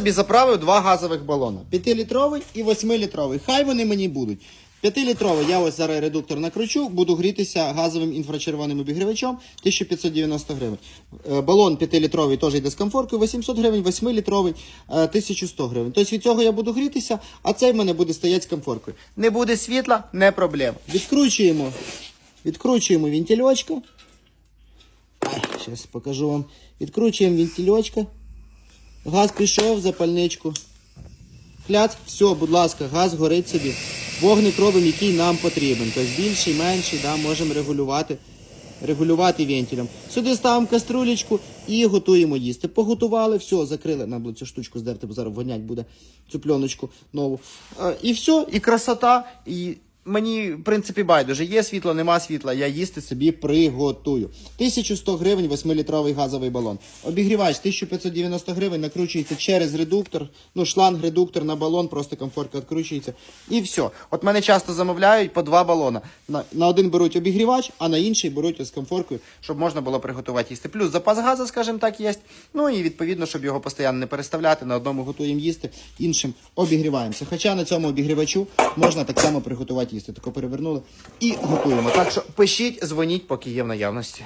Собі заправив два газових балона. 5-літровий і 8-літровий. Хай вони мені будуть. 5-літровий я ось зараз редуктор накручу, буду грітися газовим інфрачервоним обігрівачом 1590 гривень. Е, Балон 5-літровий теж йде з комфоркою 800 гривень, 8-літровий е, 1100 гривень. Тобто від цього я буду грітися, а цей в мене буде стояти з комфоркою. Не буде світла, не проблема. Відкручуємо, відкручуємо вентильочка. Зараз покажу вам. Відкручуємо вентильочка. Газ пішов, запальничку. Кляц, все, будь ласка, газ горить собі. Вогник робимо, який нам потрібен. Тобто більший, менший, да, можемо регулювати, регулювати вентилем. Сюди ставимо каструлечку і готуємо їсти. Поготували, все, закрили. Нам було цю штучку здерти, бо зараз вонять буде цю пленочку нову. Е, І все, і красота, і мені, в принципі, байдуже. Є світло, нема світла, я їсти собі приготую. 1100 гривень 8-літровий газовий балон. Обігрівач 1590 гривень, накручується через редуктор, ну шланг, редуктор на балон, просто комфортка відкручується. І все. От мене часто замовляють по два балона. На, на один беруть обігрівач, а на інший беруть з комфоркою, щоб можна було приготувати їсти. Плюс запас газу, скажімо так, є. Ну і відповідно, щоб його постійно не переставляти, на одному готуємо їсти, іншим обігріваємося. Хоча на цьому обігрівачу можна так само приготувати їсти. Тако перевернули і готуємо. Так що пишіть, дзвоніть, поки є в наявності.